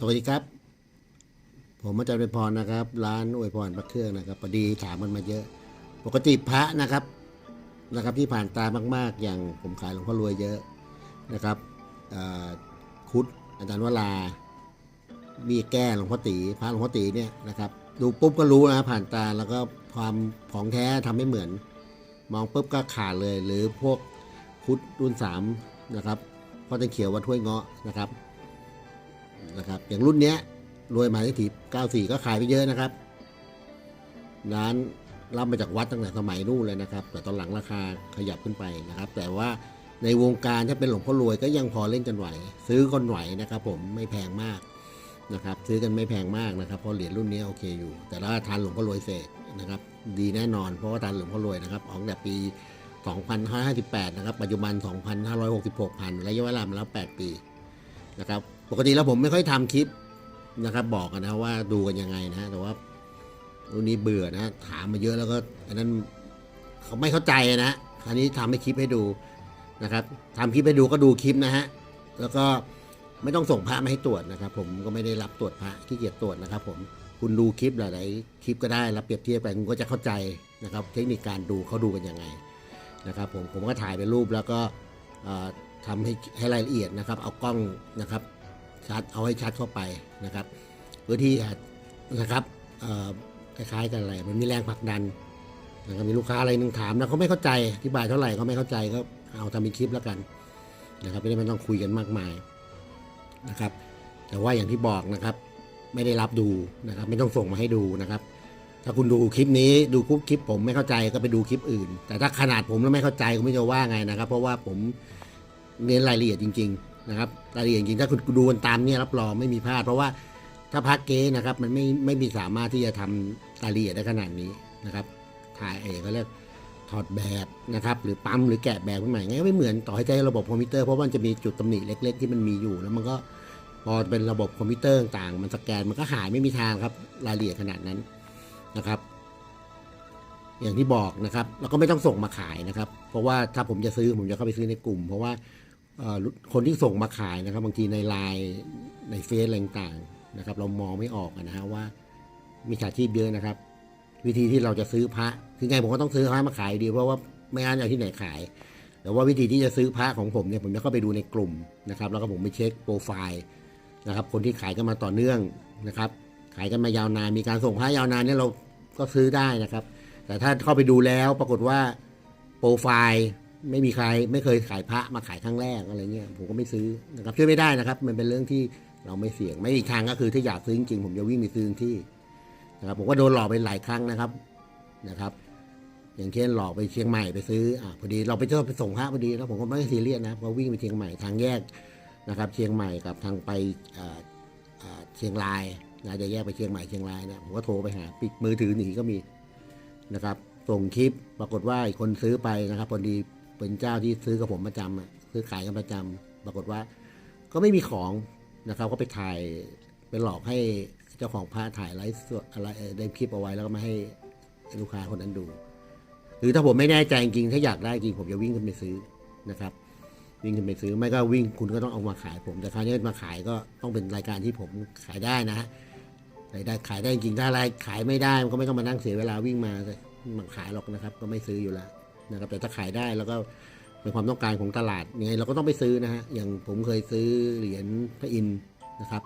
สวัสดีครับ ผมอาจารย์เป็นพรนะครับ ร้านอวยพรพระเครื่องนะครับพอดีถามมันมาเยอะ ปกติพระนะครับนะครับ ที่ผ่านตามาก ๆ อย่างผมขายหลวงพ่อรวยเยอะนะครับคุดอาจารย์วรามีแก้หลวงพ่อตีพระหลวงพ่อตีเนี่ยนะครับดูปุ๊บก็รู้นะผ่านตาแล้วก็ความของแท้ทำไม่เหมือน มองปุ๊บก็ขาดเลย หรือพวกคุดรุ่นสามนะครับพ่อตะเขียววัดถ้วยเงาะนะครับ นะครับอย่างรุ่นเนี้ยรวยมาที่ถี94 ก็ขายไปเยอะนะครับ ร้านรับมาจากวัดตั้งแต่สมัยนู่นเลยนะครับ แต่ตอนหลังราคาขยับขึ้นไปนะครับ แต่ว่าในวงการถ้าเป็นหลวงพ่อรวยก็ยังพอเล่นกันไหว ซื้อคนไหวนะครับ ผมไม่แพงมากนะครับ ซื้อกันไม่แพงมากนะครับเพราะเหรียญรุ่นนี้โอเคอยู่ แต่ถ้าทานหลวงพ่อรวยเสร็นะครับ ดีแน่นอนเพราะว่าทานหลวงพ่อรวยนะครับออกแต่ปี 2558 นะครับ ปัจจุบัน 2566พันระยะเวลามาแล้ว 8 ปีนะครับ ปกติแล้วผมไม่ค่อยทำคลิปนะครับ บอกกันนะว่าดูกันยังไงนะ แต่ว่ารุ่นนี้เบื่อนะ ถามมาเยอะแล้วก็ อันนั้นเขาไม่เข้าใจนะคราวนี้ทำให้คลิปให้ดูนะครับทำคลิปให้ดูก็ดูคลิปนะฮะแล้วก็ไม่ต้องส่งพระมาให้ตรวจนะครับ ผมก็ไม่ได้รับตรวจพระขี้เกียจตรวจนะครับ ผมคุณดูคลิปหลายๆคลิปก็ได้แล้วเปรียบเทียบไปคุณก็จะเข้าใจนะครับ เทคนิคการดูเขาดูกันยังไงนะครับ ผมผมก็ถ่ายเป็นรูปแล้วก็ทำให้ให้รายละเอียดนะครับ เอากล้องนะครับ ชัดเอาให้ชัดเข้าไปนะครับเพื่อที่จะนะครับคล้ายๆกันอะไรมันมีแรงผลักดันนะครับมีลูกค้าอะไรหนึ่งถามนะเขาไม่เข้าใจอธิบายเท่าไหร่เขาไม่เข้าใจก็เอาทำเป็นคลิปแล้วกันนะครับไม่ได้ไม่ต้องคุยกันมากมายนะครับ แต่ว่าอย่างที่บอกนะครับ ไม่ได้รับดูนะครับ ไม่ต้องส่งมาให้ดูนะครับ ถ้าคุณดูคลิปนี้ดูคลิป ผมไม่เข้าใจก็ไปดูคลิปอื่น แต่ถ้าขนาดผมแล้วไม่เข้าใจคุณไม่จะว่าไงนะครับ เพราะว่าผมเน้นรายละเอียดจริง ๆ นะครับรายละเอียดจริงถ้าคุณดูกันตามเนี่ยรับรองไม่มีพลาด เพราะว่าถ้าพักเก๊นะครับ มันไม่ไม่มีสามารถที่จะทำรายละเอียดได้ขนาดนี้นะครับ ถ่ายเองก็เรียกถอดแบบนะครับ หรือปั๊มหรือแกะแบบขึ้นมาไงก็ไม่เหมือนต่อให้ใช้ระบบคอมพิวเตอร์เพราะว่ามันจะมีจุดตำหนิเล็ก ๆ ที่มันมีอยู่แล้วมันก็พอเป็นระบบคอมพิวเตอร์ต่างมันสแกนมันก็หายไม่มีทางครับรายละเอียดขนาดนั้นนะครับ อย่างที่บอกนะครับ แล้วก็ไม่ต้องส่งมาขายนะครับ เพราะว่าถ้าผมจะซื้อผมจะเข้าไปซื้อในกลุ่ม เพราะว่า คนที่ส่งมาขายนะครับ บางทีในไลน์ในเฟซอะไรต่างๆนะครับ เรามองไม่ออกนะฮะว่ามีฉาชีพเยอะนะครับ วิธีที่เราจะซื้อพระคือไงผมก็ต้องซื้อพระมาขายดีเพราะว่าไม่งั้นเอาที่ไหนขาย แต่ว่าวิธีที่จะซื้อพระของผมเนี่ยผมจะเข้าไปดูในกลุ่มนะครับ แล้วก็ผมไปเช็คโปรไฟล์นะครับ คนที่ขายกันมาต่อเนื่องนะครับ ขายกันมายาวนานมีการส่งพระยาวนานเนี่ยเราก็ซื้อได้นะครับ แต่ถ้าเข้าไปดูแล้วปรากฏว่าโปรไฟล์ ไม่มีใครไม่เคยขายพระมาขายครั้งแรกอะไรเงี้ยผมก็ไม่ซื้อนะครับช่วยไม่ได้นะครับ มันเป็นเรื่องที่เราไม่เสี่ยง ไม่อีกทางก็คือถ้าอยากซื้อจริงผมจะวิ่งไปซื้อที่นะครับผมก็โดนหลอกไปหลายครั้งนะครับนะครับ อย่างเช่นหลอกไปเชียงใหม่ไปซื้ออ่าพอดีเราไปเที่ยวไปส่งพระพอดีแล้วผมก็ไม่ได้ซีเรียสนะเพราะวิ่งไปเชียงใหม่ทางแยกนะครับ เชียงใหม่กับทางไปอ่าอ่าเชียงรายนะจะแยกไปเชียงใหม่เชียงรายเนี่ยผมก็โทรไปหาปิดมือถือหนีก็มีนะครับ ส่งคลิปปรากฏว่าอีกคนซื้อไปนะครับพอดี เป็นเจ้าที่ซื้อกับผมประจำอะซื้อขายกันประจำปรากฏว่า ก็ไม่มีของนะครับก็ไปถ่ายไปหลอกให้เจ้าของพระถ่ายไลฟ์สดอะไรได้คลิปเอาไว้แล้วก็มาให้ลูกค้าคนนั้นดู หรือถ้าผมไม่แน่ใจจริงถ้าอยากได้จริงผมจะวิ่งขึ้นไปซื้อนะครับ วิ่งขึ้นไปซื้อไม่ก็วิ่งคุณก็ต้องเอามาขายผม แต่คราวนี้มาขายก็ต้องเป็นรายการที่ผมขายได้นะขายได้ขายได้จริงถ้าอะไรขายไม่ได้มันก็ไม่ต้องมานั่งเสียเวลาวิ่งมามาขายหรอกนะครับ ก็ไม่ซื้ออยู่แล้ว นะครับแต่ถ้าขายได้แล้วก็เป็นความต้องการของตลาดยังไงเราก็ต้องไปซื้อนะฮะอย่างผมเคยซื้อเหรียญพระอินทร์นะครับ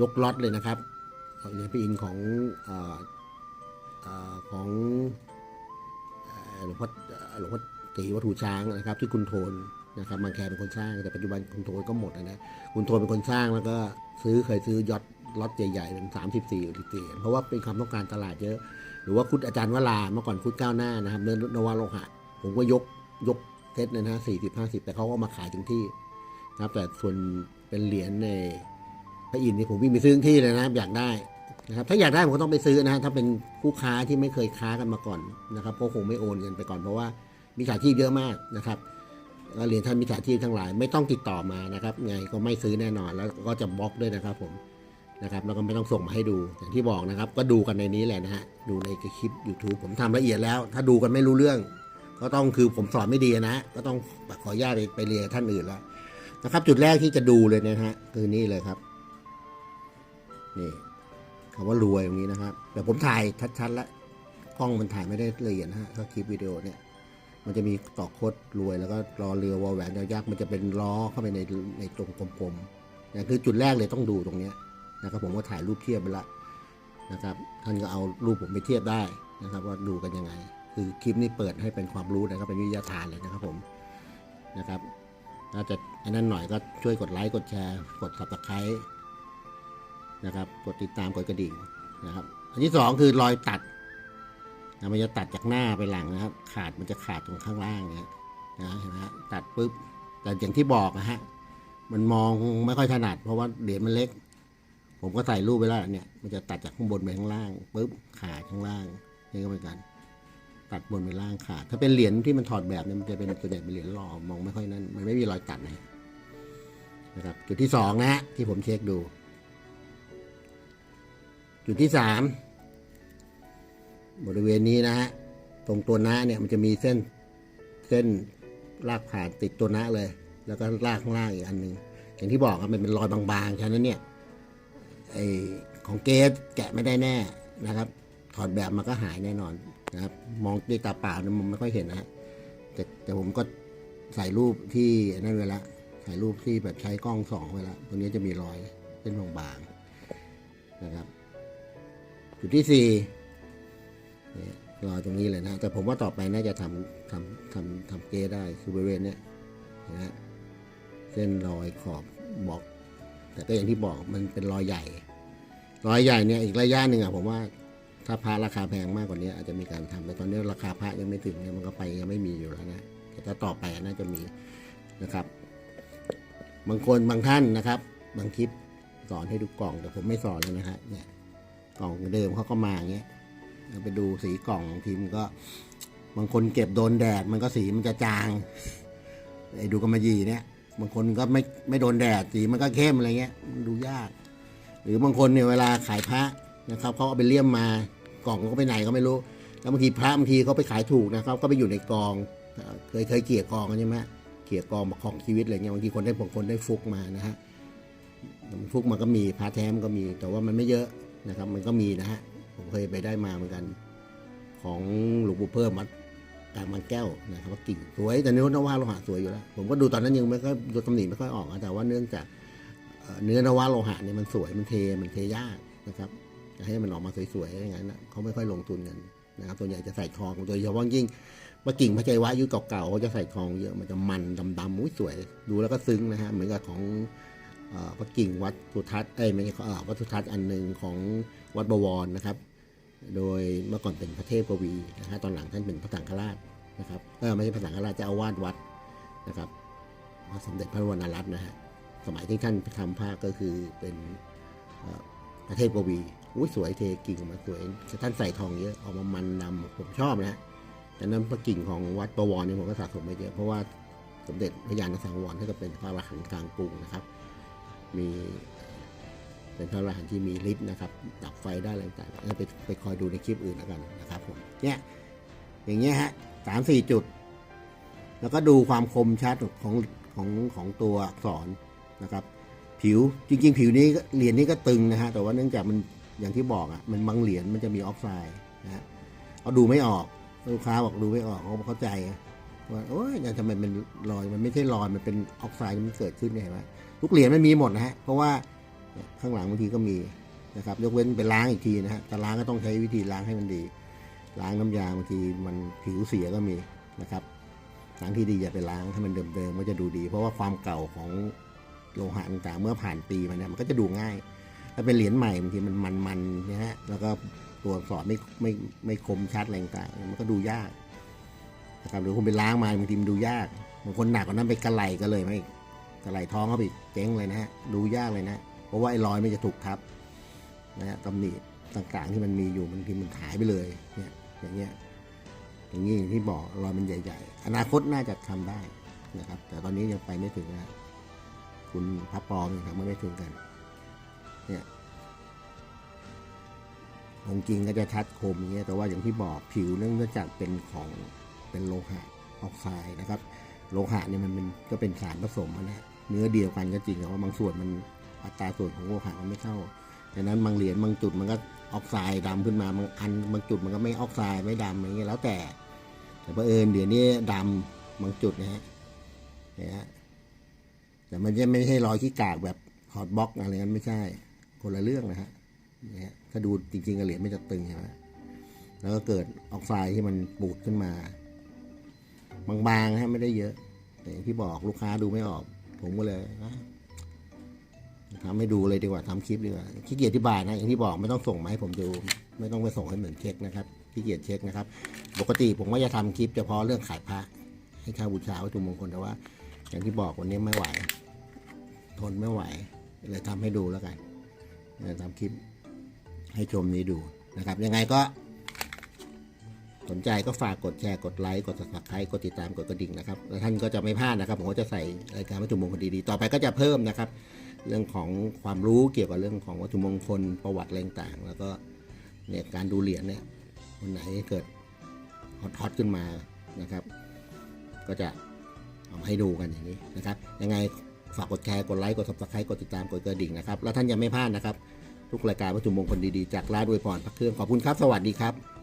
ยกล็อตเลยนะครับเหรียญพระอินทร์ของออของหลวงพ่อหลวงพ่อตีวัตถุช้างนะครับ ที่คุณโทนนะครับบางแคเป็นคนสร้างแต่ปัจจุบันคุณโทนก็หมดแล้วนะคุณโทนเป็นคนสร้างแล้วก็ซื้อเคยซื้อยอด ล็อตใหญ่ๆเป็นสามสิบสี่หรือสี่เพราะว่าเป็นความต้องการตลาดเยอะ หรือว่าคุดอาจารย์วราเมื่อก่อนคุดก้าวหน้านะครับเนินนวาโลหะ ผมก็ยกยกเซตเลยนะสี่สิบห้าสิบแต่เขาก็มาขายถึงที่นะครับ แต่ส่วนเป็นเหรียญในพระอินทร์นี่ผมวิ่งไปซื้อที่เลยนะครับอยากได้นะครับถ้าอยากได้ผมก็ต้องไปซื้อนะฮะถ้าเป็นผู้ค้าที่ไม่เคยค้ากันมาก่อนนะครับก็คงไม่โอนเงินไปก่อนเพราะว่ามีฉาชีพเยอะมากนะครับเหรียญท่านมิจฉาชีพทั้งหลาย ไม่ต้องติดต่อมานะครับไงก็ไม่ซื้อแน่นอนแล้วก็จะบล็อกด้วยนะครับผม นะครับแล้วก็ไม่ต้องส่งมาให้ดูอย่างที่บอกนะครับ ก็ดูกันในนี้แหละนะฮะดูในคลิป YouTube ผมทำละเอียดแล้ว ถ้าดูกันไม่รู้เรื่อง ก็ต้องคือผมสอนไม่ดีนะ ก็ต้องขออนุญาตไปเรียนท่านอื่นแล้วนะครับ จุดแรกที่จะดูเลยนะฮะคือนี่เลยครับนี่คำว่ารวยตรงนี้นะครับแต่ผมถ่ายชัดๆแล้วกล้องมันถ่ายไม่ได้ละเอียดนะฮะก็คลิปวิดีโอเนี่ยมันจะมีต่อโคดรวยแล้วก็รอเรือวอลแหวนยอยักษ์มันจะเป็นล้อเข้าไปในในตรงกลมๆนี่คือจุดแรกเลยต้องดูตรงเนี้ย นะครับผมก็ถ่ายรูปเทียบไปละนะครับท่านก็เอารูปผมไปเทียบได้นะครับ ว่าดูกันยังไง คือคลิปนี้เปิดให้เป็นความรู้นะครับเป็นวิทยาทานเลยนะครับผมนะครับถ้าจะอันนั้นหน่อยก็ช่วยกดไลค์กดแชร์ กด subscribe นะครับ กดติดตามกดกระดิ่งนะครับ อันที่สองคือรอยตัดนะมันจะตัดจากหน้าไปหลังนะครับ ขาดมันจะขาดตรงข้างล่างเนี่ยนะเห็นไหมฮะตัดปุ๊บแต่อย่างที่บอกนะฮะมันมองไม่ค่อยถนัด เพราะว่าเหรียญมันเล็ก ผมก็ใส่รูปไปแล้วเนี่ย มันจะตัดจากข้างบนไปข้างล่างปุ๊บขาดข้างล่างนี่ก็เหมือนกัน ตัดบนไปล่างขาดถ้าเป็นเหรียญที่มันถอดแบบเนี่ยมันจะเป็นส่วใหญ่เป็นเหรียญหล่อมองไม่ค่อยนั่นมันไม่มีรอยตัดนะนะครับ จุดที่สองนะฮะที่ผมเช็คดู จุดที่สามบริเวณนี้นะฮะตรงตัวหน้าเนี่ยมันจะมีเส้นเส้นลากผ่านติดตัวหน้าเลย แล้วก็ลากข้างล่างอีกอันหนึ่งอย่างที่บอกครับมันเป็นรอยบางๆฉะนั้นเนี่ย ไอของเกสแกะไม่ได้แน่นะครับ ถอดแบบมันก็หายแน่นอนนะครับ มองด้วยตาเปล่าเนี่ยมันไม่ค่อยเห็นนะแต่แต่ผมก็ใส่รูปที่นั่นไว้ละถ่ายรูปที่แบบใช้กล้องสองไว้ละตรงนี้จะมีรอยเส้นบางๆนะครับ จุดที่สี่เนี่ยรอตรงนี้เลยนะ แต่ผมว่าต่อไปน่าจะทำทำทำทำเกได้คือบริเวณเนี้ยนะฮะเส้นรอยขอบบอก แต่ก็อย่างที่บอกมันเป็นรอยใหญ่ รอยใหญ่เนี่ยอีกระยะหนึ่งอะผมว่าถ้าพระราคาแพงมากกว่านี้ อาจจะมีการทำแต่ตอนนี้ราคาพระยังไม่ถึงเนี่ยมันก็ไปยังไม่มีอยู่แล้วนะแต่ถ้าต่อไปน่าจะมีนะครับ บางคนบางท่านนะครับ บางคลิปสอนให้ดูกล่องแต่ผมไม่สอนเลยนะฮะเนี่ยกล่องเดิมเขาก็มาอย่างเงี้ยไปดูสีกล่องทีมก็ บางคนเก็บโดนแดดมันก็สีมันจะจางไอ้ดูกำมะหยี่เนี่ย บางคนก็ไม่ไม่โดนแดดสีมันก็เข้มอะไรเงี้ยมันดูยาก หรือบางคนเนี่ยเวลาขายพระนะครับเขาเอาไปเลี่ยมมากล่องก็ไปไหนก็ไม่รู้แล้วบางทีพระบางทีเขาไปขายถูกนะครับ ก็ไปอยู่ในกอง เคยเคยเกลี่ยกองกันใช่ไหมเกลี่ยกองมาของชีวิตอะไรเงี้ยบางทีคนได้บางคนได้ฟุกมานะฮะฟุกมันก็มีพาแท้มันก็มี แต่ว่ามันไม่เยอะนะครับ มันก็มีนะฮะผมเคยไปได้มาเหมือนกัน ของหลวงปู่เพิ่มวัดางบางแก้วนะครับว่ากิ่งสวยแต่เนื้อนวาโลหะสวยอยู่แล้วผมก็ดูตอนนั้นยังไม่ค่อยดูตำหนิไม่ค่อยออกนะแต่ว่าเนื่องจากเนื้อนวาโลหะเนี่ยมันสวยมันเทมันเทยากนะครับจะให้มันออกมาสวยๆอย่างนั้นนะเขาไม่ค่อยลงทุนกันนะครับส่วนใหญ่จะใส่ทองโดยเฉพาะยิ่งว่ากิ่งพระใจวะยุคเก่าๆเขาจะใส่ทองเยอะมันจะมันดำๆอุ้ยสวย ดูแล้วก็ซึ้งนะฮะเหมือนกับของพระกิ่งวัดสุทัศน์เอ้ยไม่ใช่วัดสุทัศน์อันหนึ่งของวัดบวรนะครับ โดยเมื่อก่อนเป็นพระเทพกวีนะฮะตอนหลังท่านเป็นพระสังฆราชนะครับเออไม่ใช่พระสังฆราชจ้าอาวาสวัดนะครับพระสมเด็จพระวรรณรัตน์นะฮะสมัยที่ท่านทำภาคก็คือเป็นพระเทพกวีอุ้ยสวยเทกิ่งมาสวยท่านใส่ทองเยอะออกมามันดำผมชอบนะฮะแต่นั้นพระกิ่งของวัดบวรเนี่ยผมก็สะสมไปเยอะเพราะว่าสมเด็จพระยาณสังวรท่านก็เป็นพระอรหันต์กลางกรุงนะครับ มี เป็นพระอรหันต์ที่มีฤทธิ์นะครับดับไฟได้อะไรต่างๆไปไปคอยดูในคลิปอื่นแล้วกันนะครับผมเนี่ยอย่างเงี้ยฮะสามสี่จุด แล้วก็ดูความคมชัดของของของตัวอักษรนะครับ ผิวจริง ๆ ผิวนี้เหรียญนี้ก็ตึงนะฮะแต่ว่าเนื่องจากมันอย่างที่บอกอะมันบางเหรียญมันจะมีออกไซด์นะฮะเอาดูไม่ออกลูกค้าบอกดูไม่ออกเขาเข้าใจว่าโอ้ยเนี่ยทำไมมันรอยมันไม่ใช่รอยมันเป็นออกไซด์มันเกิดขึ้นเนี่ยเห็นไหมทุกเหรียญไม่มีหมดนะฮะเพราะว่า ข้างหลังบางทีก็มีนะครับ ยกเว้นไปล้างอีกทีนะฮะแต่ล้างก็ต้องใช้วิธีล้างให้มันดี ล้างน้ำยาบางทีมันผิวเสียก็มีนะครับล้างที่ดีอย่าไปล้างให้มันเดิมๆมันจะดูดี เพราะว่าความเก่าของโลหะต่างๆเมื่อผ่านปีมาเนี่ยมันก็จะดูง่ายถ้าเป็นเหรียญใหม่บางทีมันมันๆนะฮะแล้วก็ตัวอักษรไม่ไม่ไม่คมชัดอะไรต่างมันก็ดูยากนะครับหรือคุณไปล้างมาบางทีมันดูยากบางคนหนักกว่านั้นไปกระไหลก็เลยไม่กระไหลท้องเขาไปเจ๊งเลยนะฮะดูยากเลยนะ เพราะว่าไอ้รอยมันจะถูกทับนะฮะตำหนิต่างๆที่มันมีอยู่มันทีมันหายไปเลยเนี่ยอย่างเงี้ยอย่างนี้อย่างที่บอกรอยมันใหญ่ ๆ อนาคตน่าจะทำได้นะครับ แต่ตอนนี้ยังไปไม่ถึงนะคุณพับปอมยังทำไม่ถึงกันเนี่ยองค์จริงก็จะชัดคมอย่างเงี้ยแต่ว่าอย่างที่บอกผิวเนื่องจากเป็นของเป็นโลหะออกไซด์นะครับ โลหะเนี่ยมันเป็นก็เป็นสารผสมอะนะเนื้อเดียวกันก็จริงแต่ว่าบางส่วนมัน อัตราส่วนของโลหะมันไม่เท่าดังนั้นบางเหรียญบางจุดมันก็ออกไซด์ดำขึ้นมาบางอันบางจุดมันก็ไม่ออกไซด์ไม่ดำอย่างเงี้ยแล้วแต่ แต่เพอเอิญเดี๋ยวนี้ดำบางจุดนะฮะนี่ยฮะแต่มันจะไม่ใช่รอยขี้กากแบบฮอตบ็อกอะไรนั้นไม่ใช่คนละเรื่องนะฮะนี่ฮะถ้าดูจริงๆกระเหรียญไม่จะตึงใช่ไหมแล้วก็เกิดออกไซด์ที่มันปูดขึ้นมา บางๆนะฮะไม่ได้เยอะแต่อย่างที่บอกลูกค้าดูไม่ออก ผมก็เลยนะ ทำให้ดูเลยดีกว่าทำคลิปดีกว่าขี้เกียจอธิบายนะอย่างที่บอกไม่ต้องส่งมาให้ผมดู ไม่ต้องไปส่งให้เหมือนเช็คนะครับขี้เกียจเช็คนะครับ ปกติผมก็จะทำคลิปเฉพาะเรื่องขายพระให้เช่าบูชาวัตถุมงคลแต่ว่า อย่างที่บอกวันนี้ไม่ไหว ทนไม่ไหว เลยทำให้ดูแล้วกันเลยทำคลิปให้ชมนี้ดูนะครับ ยังไงก็ สนใจก็ฝากกดแชร์กดไลค์กด subscribe กดติดตามกดกระดิ่งนะครับแล้วท่านก็จะไม่พลาดนะครับผมก็จะใส่รายการวัตถุมงคลดีๆต่อไปก็จะเพิ่มนะครับ เรื่องของความรู้เกี่ยวกับเรื่องของวัตถุมงคลประวัติอะไรต่าง แล้วก็เนี่ยการดูเหรียญเนี่ยวันไหนเกิดฮอตฮอตขึ้นมานะครับ ก็จะเอามาให้ดูกันอย่างนี้นะครับ ยังไงฝากกดแชร์กดไลค์กด subscribe กดติดตามกดกระดิ่งนะครับ แล้วท่านยังไม่พลาดนะครับ ทุกรายการวัตถุมงคลดีๆ จากร้านอวยพรพระเครื่องขอบคุณครับ สวัสดีครับ